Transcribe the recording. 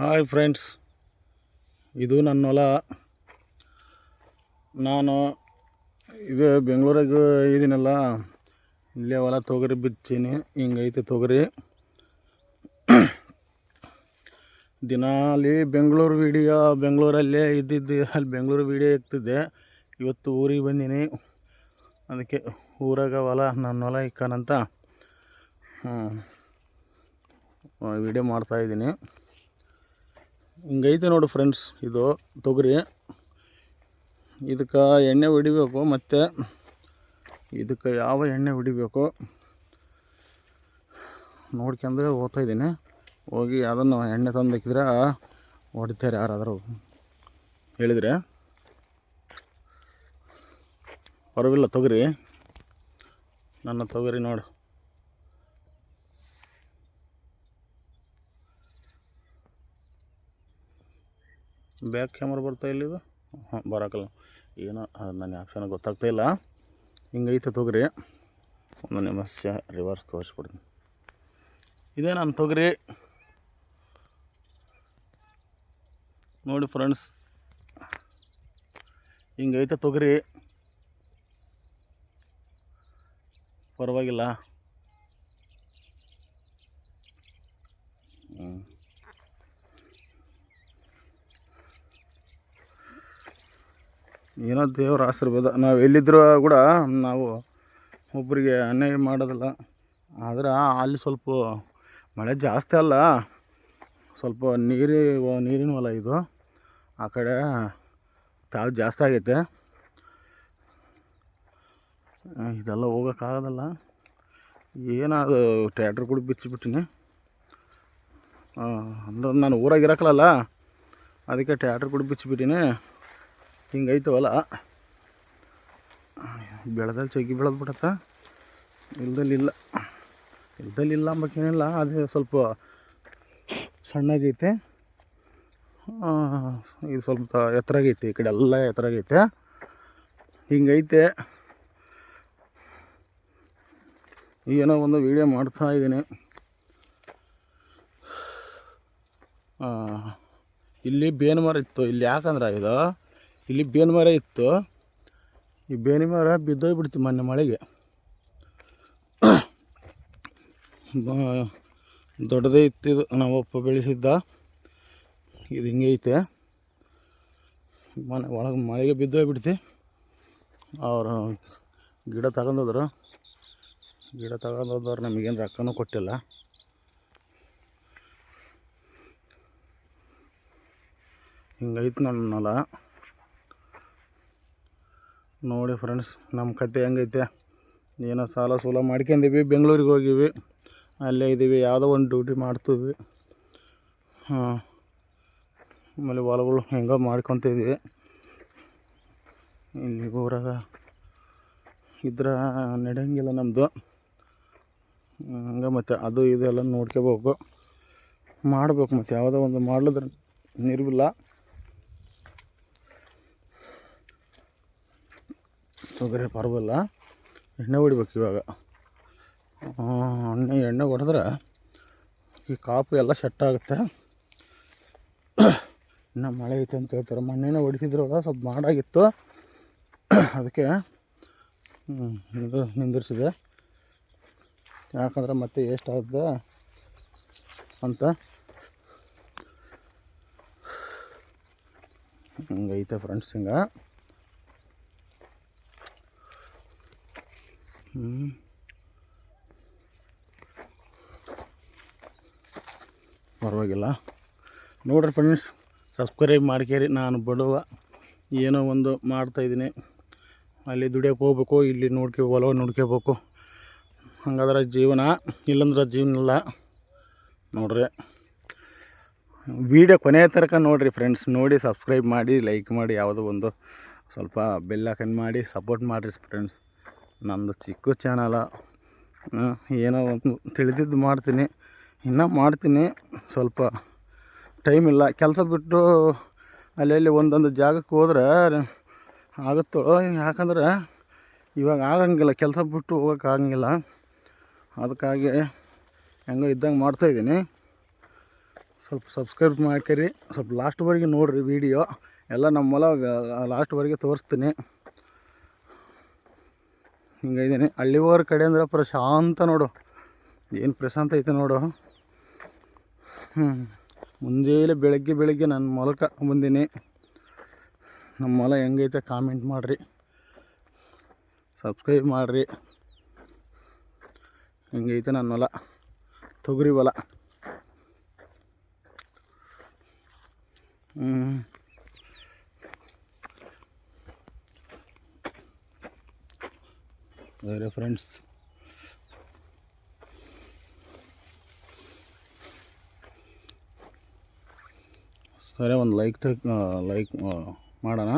Hi friends, ಇದು ನನ್ನ ಹೊಲ ನಾನು ಇದು ಬೆಂಗಳೂರಿಗೆ ಇದೀನಲ್ಲ ಇಲ್ಲೇ ಹೊಲ ತೊಗರಿ ಬಿಚ್ಚೀನಿ ಹಿಂಗೈತೆ ತೊಗರಿ. ದಿನಾಲಿ ಬೆಂಗಳೂರು ವಿಡಿಯೋ, ಬೆಂಗಳೂರಲ್ಲೇ ಇದ್ದಿದ್ದು, ಅಲ್ಲಿ ಬೆಂಗಳೂರು ವಿಡಿಯೋ ಇರ್ತಿದ್ದೆ ಇವತ್ತು ಊರಿಗೆ ಬಂದೀನಿ. ಅದಕ್ಕೆ ಊರಾಗ ಹೊಲ, ನನ್ನ ಹೊಲ ಇಕ್ಕನಂತ ವಿಡಿಯೋ ಮಾಡ್ತಾಯಿದ್ದೀನಿ ಹಿಂಗೈತೆ ನೋಡು ಫ್ರೆಂಡ್ಸ್ ಇದು ತೊಗರಿ. ಇದಕ್ಕೆ ಎಣ್ಣೆ ಹೊಡಿಬೇಕು, ಮತ್ತು ಇದಕ್ಕೆ ಯಾವ ಎಣ್ಣೆ ಹೊಡಿಬೇಕು ನೋಡ್ಕೊಂಡು ಹೋಗ್ತಾ ಇದ್ದೀನಿ. ಹೋಗಿ ಅದನ್ನು ಎಣ್ಣೆ ತಂದು ಹಾಕಿದ್ರೆ ಹೊಡಿತಾರೆ ಯಾರಾದರೂ ಹೇಳಿದರೆ. ಪರವಿಲ್ಲ ತೊಗರಿ. ನನ್ನ ತೊಗರಿ ನೋಡು. ಬ್ಯಾಕ್ ಕ್ಯಾಮ್ರಾ ಬರ್ತಾ ಇಲ್ಲ ಇದು? ಹಾಂ ಬರೋಕ್ಕಲ್ಲ ಏನೋ ಅದು ನನಗೆ ಆಪ್ಷನ್ ಗೊತ್ತಾಗ್ತಾ ಇಲ್ಲ. ಹಿಂಗೈತೆ ತೊಗರಿ. ಒಂದು ನಿಮಿಷ ರಿವರ್ಸ್ ತೋರಿಸ್ಬಿಡ್ತೀನಿ. ಇದೇ ನನ್ನ ತೊಗರಿ. ನೋಡಿ ಫ್ರೆಂಡ್ಸ್ ಹಿಂಗೈತೆ ತೊಗರಿ. ಪರವಾಗಿಲ್ಲ. ಏನೋ ದೇವ್ರ ಆಶೀರ್ವಾದ. ನಾವು ಎಲ್ಲಿದ್ದರೂ ಕೂಡ ನಾವು ಒಬ್ಬರಿಗೆ ಅನ್ಯಾಯ ಮಾಡೋದಿಲ್ಲ. ಆದರೆ ಅಲ್ಲಿ ಸ್ವಲ್ಪ ಮಳೆ ಜಾಸ್ತಿ ಅಲ್ಲ. ಸ್ವಲ್ಪ ನೀರಿ ನೀರಿನ ಹೊಲ ಇದು. ಆ ಕಡೆ ತಾವು ಜಾಸ್ತಿ ಆಗೈತೆ. ಇದೆಲ್ಲ ಹೋಗೋಕ್ಕಾಗೋದಲ್ಲ ಏನದು ಟ್ಯಾಟ್ರ್ ಕೂಡ ಬಿಚ್ಚಿಬಿಟ್ಟಿನಿ. ಅಂದ್ರೆ ನಾನು ಊರಾಗ ಇರಕ್ಕಲ್ಲ ಅದಕ್ಕೆ ಟ್ಯಾಟ್ರ್ ಕೂಡ ಬಿಚ್ಚಿಬಿಟ್ಟಿನಿ. ಹಿಂಗೈತೆ ಹೊಲ ಬೆಳೆದಲ್ಲಿ ಚಗ್ಗಿ ಬೆಳೆದು ಬಿಡತ್ತ ಇಲ್ದಲ್ಲಿ ಇಲ್ಲ ಇಲ್ದಲ್ಲಿ ಇಲ್ಲ ಅಂಬಕ್ಕೇನಿಲ್ಲ ಅದು ಸ್ವಲ್ಪ ಸಣ್ಣಗೈತೆ. ಇದು ಸ್ವಲ್ಪ ಎತ್ತರಾಗೈತೆ, ಈ ಕಡೆ ಎಲ್ಲ ಎತ್ತರಾಗೈತೆ. ಹಿಂಗೈತೆ. ಏನೋ ಒಂದು ವೀಡಿಯೋ ಮಾಡ್ತಾ ಇದ್ದೀನಿ. ಇಲ್ಲಿ ಬೇನ್ ಮರ ಇತ್ತು. ಇಲ್ಲಿ ಯಾಕಂದ್ರೆ ಇದು ಇಲ್ಲಿ ಬೇವಿನ ಮರ ಇತ್ತು. ಈ ಬೇವಿನ ಮರ ಬಿದ್ದೋಗ್ಬಿಡ್ತು ಮೊನ್ನೆ ಮಳೆಗೆ. ದೊಡ್ಡದೇ ಇತ್ತಿದು ನಾವಪ್ಪ ಬೆಳೆಸಿದ್ದ. ಇದು ಹಿಂಗೆ ಐತೆ. ಮನೆ ಒಳಗೆ ಮಳೆಗೆ ಬಿದ್ದೋಗ್ಬಿಡ್ತಿ ಅವರು ಗಿಡ ತಗೊಂಡೋದ್ರು. ಗಿಡ ತಗೊಂಡೋದವ್ರು ನಮಗೇನು ರೊಕ್ಕನೂ ಕೊಟ್ಟಿಲ್ಲ. ಹಿಂಗೈತೆ ನನ್ನ ಹೊಲ ನೋಡಿ ಫ್ರೆಂಡ್ಸ್, ನಮ್ಮ ಕತೆ ಹೆಂಗೈತೆ? ಏನೋ ಸಾಲ ಸೂಲ ಮಾಡ್ಕೊಂಡಿವಿ, ಬೆಂಗಳೂರಿಗೆ ಹೋಗಿವಿ. ಅಲ್ಲೇ ಇದ್ದೀವಿ ಯಾವುದೋ ಒಂದು ಡ್ಯೂಟಿ ಮಾಡ್ತೀವಿ. ಹಾಂ, ಆಮೇಲೆ ಹೊಲಗಳು ಹೆಂಗೋ ಮಾಡ್ಕೊತಿದ್ವಿ ಇಲ್ಲಿ ಊರಾಗ ಇದ್ರೆ ನಡೆಯಂಗಿಲ್ಲ ನಮ್ಮದು ಹಂಗೆ ಮತ್ತು ಅದು ಇದು ಎಲ್ಲ ನೋಡ್ಕೋಬೇಕು. ಮಾಡ್ಬೇಕು ಮತ್ತು, ಯಾವುದೋ ಒಂದು ಮಾಡ್ಲಿದ್ರೆ ನಿರ್ವಿಲ್ಲ ತೊಗರಿ ಪರವಲ್ಲ ಎಣ್ಣೆ ಹೊಡಿಬೇಕು ಇವಾಗ. ಎಣ್ಣೆ ಎಣ್ಣೆ ಹೊಡೆದ್ರೆ ಈ ಕಾಪು ಎಲ್ಲ ಸೆಟ್ ಆಗುತ್ತೆ. ಇನ್ನು ಮಳೆ ಐತೆ ಅಂತ ಹೇಳ್ತಾರೆ. ಮೊನ್ನೆನೇ ಹೊಡಿಸಿದ್ರಲ್ಲ ಸ್ವಲ್ಪ ಮಾಡಾಗಿತ್ತು. ಅದಕ್ಕೆ ನಿಂದಿರಿಸಿದೆ. ಯಾಕಂದ್ರೆ ಮತ್ತೆ ಎಷ್ಟಾಗುತ್ತೆ ಅಂತ. ಹಂಗೈತೆ ಫ್ರೆಂಡ್ಸ್ ಹಿಂಗೆ. ಹ್ಞೂ ಪರವಾಗಿಲ್ಲ. ನೋಡ್ರಿ ಫ್ರೆಂಡ್ಸ್ ಸಬ್ಸ್ಕ್ರೈಬ್ ಮಾಡ್ಕೇರಿ. ನಾನು ಬಡವ. ಏನೋ ಒಂದು ಮಾಡ್ತಾಯಿದ್ದೀನಿ ಅಲ್ಲಿ ದುಡಿಯೋಕೆ ಹೋಗ್ಬೇಕು, ಇಲ್ಲಿ ನೋಡ್ಕೊ, ಹೊಲ ನೋಡ್ಕೋಬೇಕು. ಹಂಗಾದ್ರೆ ಜೀವನ ಇಲ್ಲಂದ್ರೆ ಜೀವನ ಇಲ್ಲ. ನೋಡ್ರಿ. ವೀಡಿಯೋ ಕೊನೆಯ ತನಕ ನೋಡಿರಿ ಫ್ರೆಂಡ್ಸ್ ನೋಡಿ ಸಬ್ಸ್ಕ್ರೈಬ್ ಮಾಡಿ ಲೈಕ್ ಮಾಡಿ, ಯಾವುದೋ ಒಂದು ಸ್ವಲ್ಪ ಬೆಲ್ ಹಾಕಂಡು ಮಾಡಿ ಸಪೋರ್ಟ್ ಮಾಡಿರಿ ಫ್ರೆಂಡ್ಸ್ ನಮ್ಮದು ಚಿಕ್ಕ ಚಾನಲ. ಏನೋ ಒಂದು ತಿಳಿದಿದ್ದು ಮಾಡ್ತೀನಿ. ಇನ್ನೂ ಮಾಡ್ತೀನಿ. ಸ್ವಲ್ಪ ಟೈಮ್ ಇಲ್ಲ. ಕೆಲಸ ಬಿಟ್ಟು ಅಲ್ಲಲ್ಲಿ ಒಂದೊಂದು ಜಾಗಕ್ಕೆ ಹೋದ್ರೆ ಆಗುತ್ತೋ ಯಾಕಂದ್ರೆ ಇವಾಗ ಆಗಂಗಿಲ್ಲ. ಕೆಲಸ ಬಿಟ್ಟು ಹೋಗೋಕ್ಕಾಗಂಗಿಲ್ಲ ಅದಕ್ಕಾಗಿ ಹೆಂಗೋ ಇದ್ದಂಗೆ ಮಾಡ್ತಾಯಿದ್ದೀನಿ ಸ್ವಲ್ಪ ಸಬ್ಸ್ಕ್ರೈಬ್ ಮಾಡ್ಕರಿ. ಸ್ವಲ್ಪ ಲಾಸ್ಟ್ವರೆಗೆ ನೋಡಿರಿ ವಿಡಿಯೋ ಎಲ್ಲ ನಮ್ಮ ಹೊಲ ಲಾಸ್ಟ್ವರೆಗೆ ತೋರಿಸ್ತೀನಿ. ಹಿಂಗೈದೇನೆ ಹಳ್ಳಿವರ ಕಡೆ ಅಂದ್ರೆ ಪ್ರಶಾಂತ ನೋಡು. ಏನು ಪ್ರಶಾಂತ ಐತೆ ನೋಡು. ಹ್ಞೂ ಮುಂಜಾನೆ ಬೆಳಗ್ಗೆ ಬೆಳಗ್ಗೆ ನನ್ನ ಮೊಲಕ ಬಂದೀನಿ. ನಮ್ಮ ಮೊಲ ಹೆಂಗೈತೆ ಕಾಮೆಂಟ್ ಮಾಡಿರಿ. ಸಬ್ಸ್ಕ್ರೈಬ್ ಮಾಡಿರಿ. ಹಿಂಗೈತೆ ನನ್ನ ಹೊಲ ತೊಗರಿ ಹೊಲ. ಬೇರೆ ಫ್ರೆಂಡ್ಸ್ ಸರಿ ಒಂದು ಲೈಕ್ ಲೈಕ್ ಮಾಡೋಣ.